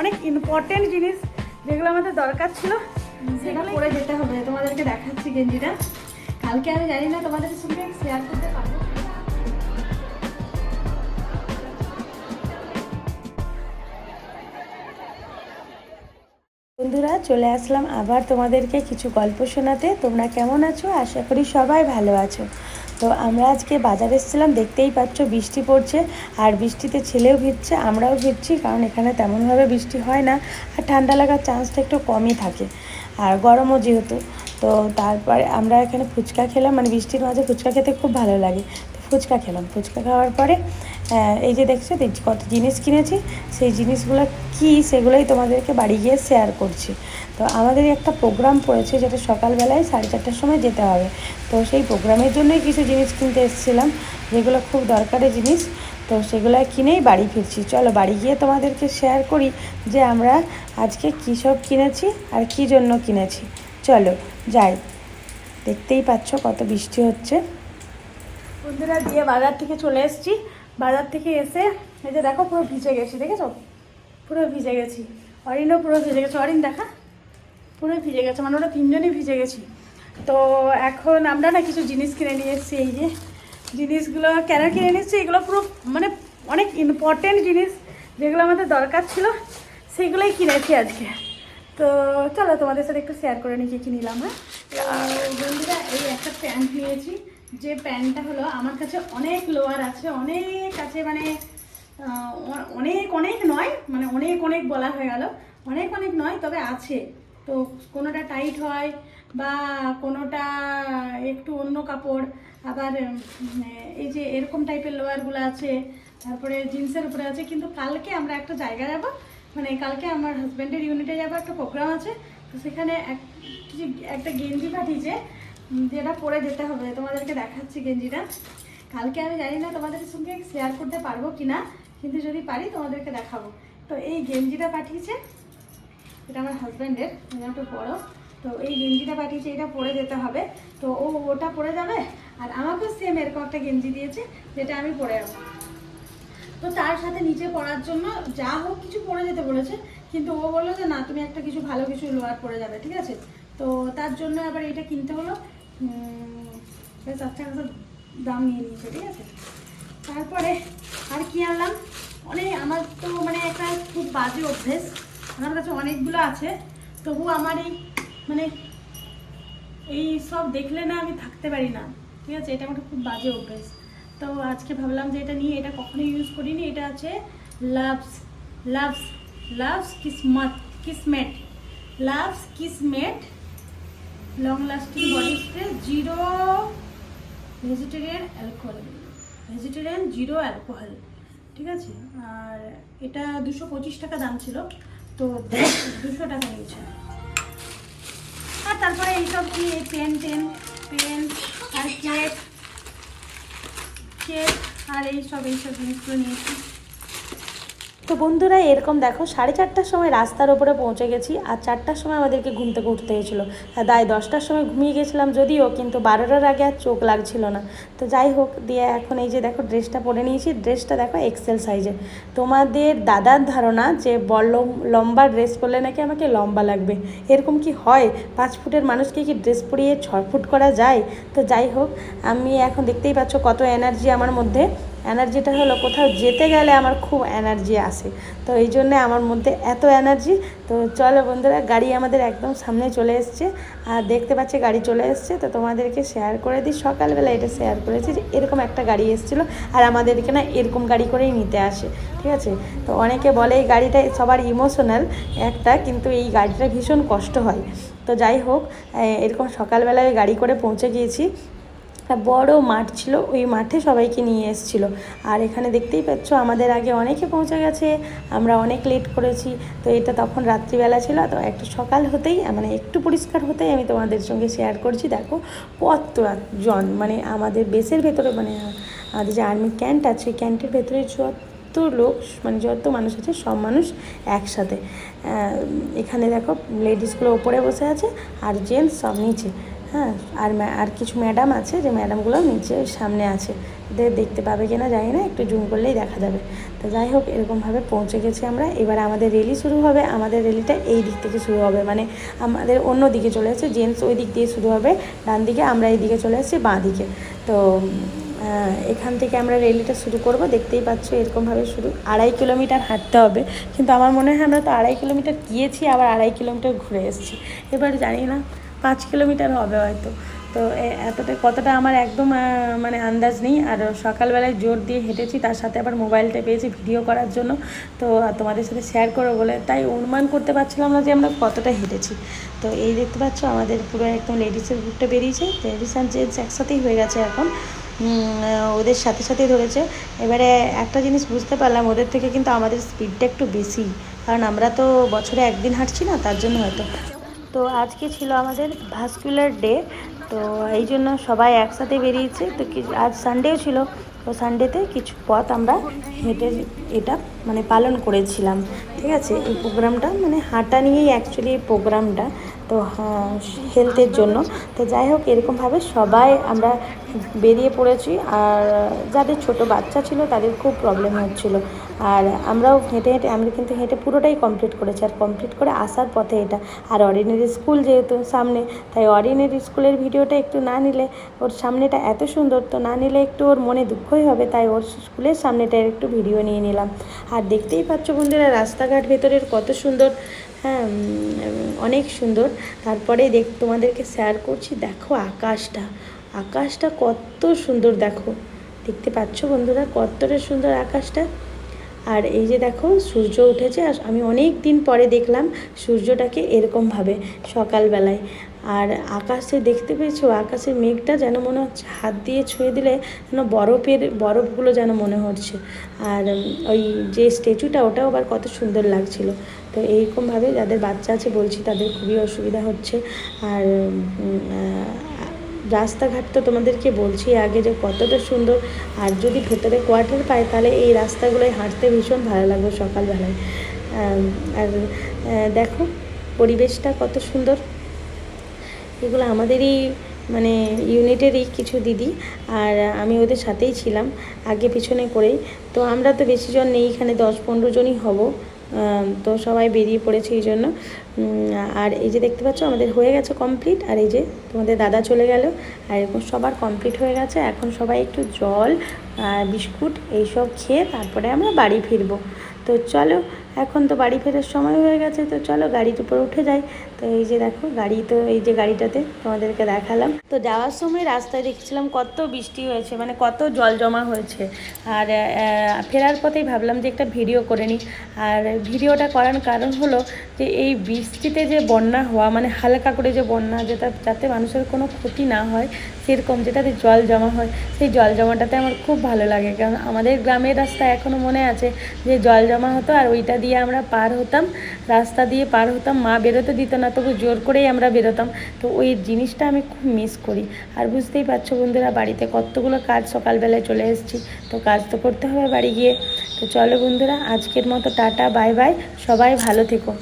অনেক ইম্পর্টেন্ট জিনিস যেগুলো আমাদের দরকার ছিল সেটা পরে যেতে হবে তোমাদেরকে দেখাচ্ছি গেঞ্জিটা। কালকে আমি জানি না তোমাদের সঙ্গে শেয়ার করতে পারব বন্ধুরা চলে আসলাম আবার তোমাদেরকে কিছু গল্প শোনাতে। তোমরা কেমন আছো? আশা করি সবাই ভালো আছো। তো আমরা আজকে বাজারে এসেছিলাম, দেখতেই পাচ্ছ বৃষ্টি পড়ছে আর বৃষ্টিতে ছেলেও ভিজছে, আমরাও ভিজছি কারণ এখানে তেমনভাবে বৃষ্টি হয় না আর ঠান্ডা লাগার চান্সটা একটু কমই থাকে আর গরমও যেহেতু। তো তারপরে আমরা এখানে ফুচকা খেলাম মানে বৃষ্টির মাঝে ফুচকা খেতে খুব ভালো লাগে। তো ফুচকা খেলাম, ফুচকা খাওয়ার পরে এই যে দেখছ কত জিনিস কিনেছি, সেই জিনিসগুলো কি সেগুলোই তোমাদেরকে বাড়ি গিয়ে শেয়ার করছি। তো আমাদের একটা প্রোগ্রাম পড়েছে যেটা সকালবেলায় সাড়ে চারটার সময় যেতে হবে। তো সেই প্রোগ্রামের জন্যই কিছু জিনিস কিনতে এসেছিলাম, যেগুলো খুব দরকারি জিনিস। তো সেগুলো কিনেই বাড়ি ফিরছি। চলো বাড়ি গিয়ে তোমাদেরকে শেয়ার করি যে আমরা আজকে কী সব কিনেছি আর কী জন্য কিনেছি। চলো, যাই। দেখতেই পাচ্ছ কত বৃষ্টি হচ্ছে। বন্ধুরা, দিয়ে বাজার থেকে চলে এসেছি। বাজার থেকে এসে, এই যে দেখো পুরো ভিজে গেছি, দেখেছ? পুরো ভিজে গেছি। অরিনও পুরো ভিজে গেছে। অরিন, দেখা? পুরো ভিজে গেছে মানে ওরা তিনজনই ভিজে গেছি। তো এখন আমরা না কিছু জিনিস কিনে নিয়ে এসেছি, এই যে জিনিসগুলো, কেন কিনে নিয়েছি এগুলো পুরো মানে অনেক ইম্পর্টেন্ট জিনিস যেগুলো আমাদের দরকার ছিল, সেগুলোই কিনেছি আজকে। তো চলো তোমাদের সাথে একটু শেয়ার করে নিই কি কি নিলাম হ্যাঁ? বন্ধুরা, এই একটা প্যান্ট নিয়েছি। যে প্যান্টটা হলো আমার কাছে অনেক লোয়ার আছে, অনেক আছে মানে অনেক অনেক নয় মানে অনেক অনেক বলা হয়ে গেল, অনেক অনেক নয়, তবে আছে। তো কোনোটা টাইট হয় বা কোনোটা একটু অন্য কাপড়, আবার এই যে এরকম টাইপের লোয়ারগুলো আছে, তারপরে জিন্সের উপরে আছে, কিন্তু কালকে আমরা একটা জায়গা যাব মানে কালকে আমার হাজব্যান্ডের ইউনিটে যাব, একটা প্রোগ্রাম আছে, তো সেখানে একটা গেঞ্জি পাঠিয়েছে যেটা পরে যেতে হবে, তোমাদেরকে দেখাচ্ছি গেঞ্জিটা। কালকে আমি জানি না তোমাদের সঙ্গে শেয়ার করতে পারব কি না কিন্তু যদি পারি তোমাদেরকে দেখাবো। তো এই গেঞ্জিটা পাঠিয়েছে, এটা আমার হাজব্যান্ডের একটু বড়। তো এই গেঞ্জিটা পাঠিয়েছে, এটা পরে যেতে হবে। তো ও ওটা পরে যাবে, আর আমাকেও সেম এরকম একটা গেঞ্জি দিয়েছে, যেটা আমি পরে যাব তো তার সাথে নিচে পড়ার জন্য যা হোক কিছু পরে যেতে বলেছে, কিন্তু ও বলল যে, না, তুমি একটা কিছু ভালো কিছু লোয়ার পরে যাবে, ঠিক আছে? তো তার জন্য আবার এটা কিনতে হলো। বেশ আচ্ছা দাম নিয়ে নিয়েছে, ঠিক আছে? তারপরে আর কি আনলাম? অনেক আমার তো মানে একটা খুব বাজে অভ্যেস। আমার কাছে অনেকগুলো আছে। তবু আমার এই মানে এই সব দেখলে না আমি থাকতে পারি না, ঠিক আছে? এটা আমার খুব বাজে অভ্যেস। তো আজকে ভাবলাম যে এটা নিয়ে এটা কখনো ইউজ করিনি। এটা আছে লাভস লাভস লাভস কিসমত Kismet loves Kismet long lasting body spray zero vegetarian alcohol vegetarian zero alcohol ঠিক আছে? আর এটা দুশো পঁচিশ টাকা দাম ছিল, তো দুশো টাকা নিয়েছে। আর তারপরে এইসব কি, এই পেন টেন পেন আর কেক কেক আর এইসব এইসব জিনিসগুলো নিয়েছি। তো বন্ধুরা, এরকম দেখো, সাড়ে চারটার সময় রাস্তার ওপরে পৌঁছে গেছি আর চারটার সময় আমাদেরকে ঘুম থেকে উঠতে হয়েছিল। দায় দশটার সময় ঘুমিয়ে গেছিলাম যদিও, কিন্তু বারোটার আগে আর চোখ লাগছিল না। তো যাই হোক, দিয়ে এখন এই যে দেখো, ড্রেসটা পরে নিয়েছি। ড্রেসটা দেখো এক্সেল সাইজে তোমাদের দাদার ধারণা যে বড় লম্বা ড্রেস পরলে নাকি আমাকে লম্বা লাগবে? এরকম কি হয়? পাঁচ ফুটের মানুষকে কি ড্রেস পরিয়ে ছ ফুট করা যায়? তো যাই হোক, আমি এখন দেখতেই পাচ্ছ কত এনার্জি আমার মধ্যে। এনার্জিটা হলো কোথাও যেতে গেলে আমার খুব এনার্জি আসে। তো এই জন্যে আমার মধ্যে এত এনার্জি। তো চলো বন্ধুরা, গাড়ি আমাদের একদম সামনে চলে এসছে। আর দেখতে পাচ্ছি গাড়ি চলে এসছে। তো তোমাদেরকে শেয়ার করে দিই। সকালবেলা এটা শেয়ার করেছি যে এরকম একটা গাড়ি এসেছিল। আর আমাদেরকে না এরকম গাড়ি করেই নিতে আসে। ঠিক আছে? তো অনেকে বলে এই গাড়িটা সবার ইমোশনাল একটা, কিন্তু এই গাড়িটা ভীষণ কষ্ট হয়। তো যাই হোক এরকম সকালবেলায় গাড়ি করে পৌঁছে গিয়েছি। একটা বড় মাঠ ছিল, ওই মাঠে সবাইকে নিয়ে এসেছিল। আর এখানে দেখতেই পাচ্ছ, আমাদের আগে অনেকে পৌঁছে গেছে, আমরা অনেক লেট করেছি। তো এটা তখন রাত্রিবেলা ছিল, তো একটু সকাল হতেই মানে একটু পরিষ্কার হতেই আমি তোমাদের সঙ্গে শেয়ার করছি। দেখো, কত জন মানে আমাদের বেসের ভেতরে মানে আমাদের যে আর্মি ক্যান্ট আছে ক্যান্টের ভেতরে যত লোক মানে যত মানুষ আছে, সব মানুষ একসাথে। এখানে দেখো লেডিসগুলো ওপরে বসে আছে, আর জেন্টস সব নিচে। হ্যাঁ আর আর কিছু ম্যাডাম আছে যে ম্যাডামগুলো নিচে সামনে আছে। ওদের দেখতে পাবে কিনা জানি না, একটু জুম করলেই দেখা যাবে। তো যাই হোক, এরকমভাবে পৌঁছে গেছি আমরা। এবার আমাদের রেলি শুরু হবে। আমাদের রেলিটা এই দিক থেকে শুরু হবে। মানে আমাদের অন্য দিকে চলে আসছে জেন্টস ওই দিক দিয়ে শুরু হবে। ডান দিকে আমরা এই দিকে চলে আসছি বাঁ দিকে। তো এখান থেকে আমরা রেলিটা শুরু করব। দেখতেই পাচ্ছ এরকমভাবে শুরু আড়াই কিলোমিটার হাঁটতে হবে। কিন্তু আমার মনে হয় আমরা তো আড়াই কিলোমিটার গিয়েছি, আবার আড়াই কিলোমিটার ঘুরে এসেছি। এবার জানি না পাঁচ কিলোমিটার হবে হয়তো। তো এতটা, কতটা আমার একদম মানে আন্দাজ নেই। আর সকালবেলায় জোর দিয়ে হেঁটেছি, তার সাথে আবার মোবাইলটা পেয়েছি ভিডিও করার জন্য। তো তোমাদের সাথে শেয়ার করব বলে, তাই অনুমান করতে পারছিলাম না যে আমরা কতটা হেঁটেছি। তো এই দেখতে পাচ্ছ, আমাদের পুরো একদম লেডিসের গ্রুপটা বেরিয়েছে। লেডিস অ্যান্ড জেন্টস একসাথেই হয়ে গেছে এখন। ওদের সাথে সাথে ধরেছে। এবারে একটা জিনিস বুঝতে পারলাম, ওদের থেকে কিন্তু আমাদের স্পিডটা একটু বেশি। কারণ আমরা তো বছরে একদিন হাঁটছি না, তার জন্য হয়তো। তো আজকে ছিল আমাদের ভাস্কুলার ডে, তো এই জন্য সবাই একসাথে বেরিয়েছে। তো আজ সানডেও ছিল, তো সানডেতে কিছু পথ আমরা হেঁটে এটা মানে পালন করেছিলাম। ঠিক আছে, এই প্রোগ্রামটা মানে হাঁটা নিয়েই অ্যাকচুয়ালি এই প্রোগ্রামটা তো হেলথের জন্য। তো যাই হোক, এরকমভাবে সবাই আমরা বেরিয়ে পড়েছি। আর যাদের ছোট বাচ্চা ছিল, তাদের খুব প্রবলেম হচ্ছিল। আর আমরাও হেঁটে হেঁটে, আমরা কিন্তু হেঁটে পুরোটাই কমপ্লিট করেছি। আর কমপ্লিট করে আসার পথে এটা। আর অর্ডিনারি স্কুল যেহেতু সামনে, তাই অর্ডিনারি স্কুলের ভিডিওটা একটু না নিলে ওর সামনেটা এত সুন্দর, তো না নিলে একটু ওর মনে দুঃখই হবে। তাই ওর স্কুলের সামনেটার একটু ভিডিও নিয়ে নিলাম। আর দেখতেই পাচ্ছ বন্ধুরা, রাস্তাঘাট ভেতরের কত সুন্দর হ্যাঁ অনেক সুন্দর। তারপরে দেখ, তোমাদেরকে শেয়ার করছি, দেখো আকাশটা। আকাশটা কত সুন্দর, দেখো। দেখতে পাচ্ছ বন্ধুরা, কতটা সুন্দর আকাশটা। আর এই যে দেখো, সূর্য উঠেছে, আর আমি অনেক দিন পরে দেখলাম সূর্যটাকে এরকমভাবে সকালবেলায়। আর আকাশে দেখতে পেয়েছ, আকাশের মেঘটা যেন মনে হচ্ছে হাত দিয়ে ছুঁয়ে দিলে যেন বরফের, বরফগুলো যেন মনে হচ্ছে। আর ওই যে স্ট্যাচুটা, ওটাও আবার কত সুন্দর লাগছিল। তো এইরকমভাবে যাদের বাচ্চা আছে, বলছি তাদের খুবই অসুবিধা হচ্ছে। আর রাস্তাঘাট তো তোমাদেরকে বলছি আগে যে কতটা সুন্দর। আর যদি ভেতরে কোয়ার্টার পায়, তাহলে এই রাস্তাগুলোয় হাঁটতে ভীষণ ভালো লাগবে সকালবেলায়। আর দেখো, পরিবেশটা কত সুন্দর। এগুলো আমাদেরই মানে ইউনিটেরই কিছু দিদি আর আমি ওদের সাথেই ছিলাম, আগে পিছনে করেই। তো আমরা তো বেশি জন নেই, এখানে দশ পনেরো জনই হব। তো সবাই বেরিয়ে পড়েছে এই জন্য। আর এই যে দেখতে পাচ্ছ, আমাদের হয়ে গেছে কমপ্লিট আর এই যে তোমাদের দাদা চলে গেল। আর এরকম সবার কমপ্লিট হয়ে গেছে। এখন সবাই একটু জল বিস্কুট, এইসব খেয়ে তারপরে আমরা বাড়ি ফিরবো। তো চলো এখন তো বাড়ি ফেরার সময় হয়ে গেছে, তো চলো গাড়ির উপর উঠে যাই। তো এই যে দেখো, গাড়ি তো, এই যে গাড়িটাতে তোমাদেরকে দেখালাম। তো যাওয়ার সময় রাস্তায় দেখছিলাম কত বৃষ্টি হয়েছে মানে কত জল জমা হয়েছে। আর ফেরার পথেই ভাবলাম যে একটা ভিডিও করে নিই। আর ভিডিওটা করার কারণ হলো যে এই বৃষ্টিতে যে বন্যা হওয়া মানে হালকা করে যে বন্যা, যেটা, যাতে মানুষের কোনো ক্ষতি না হয়, সেরকম যেটাতে জল জমা হয়, সেই জল জমাটাতে আমার খুব ভালো লাগে। কারণ আমাদের গ্রামের রাস্তা এখনও মনে আছে যে জল জমা হতো আর ওইটা দিয়ে আমরা পার হতাম, রাস্তা দিয়ে পার হতাম, মা বেরোতে দিত না, তবু জোর করেই আমরা বেরোতাম। তো ওই জিনিসটা আমি খুব মিস করি। আর বুঝতেই পারছ বন্ধুরা, বাড়িতে কতগুলো কাজ সকালবেলায় চলে এসেছি। তো কাজ তো করতে হবে বাড়ি গিয়ে। তো চলো বন্ধুরা, আজকের মতো টাটা, বাই বাই, সবাই ভালো থেকো।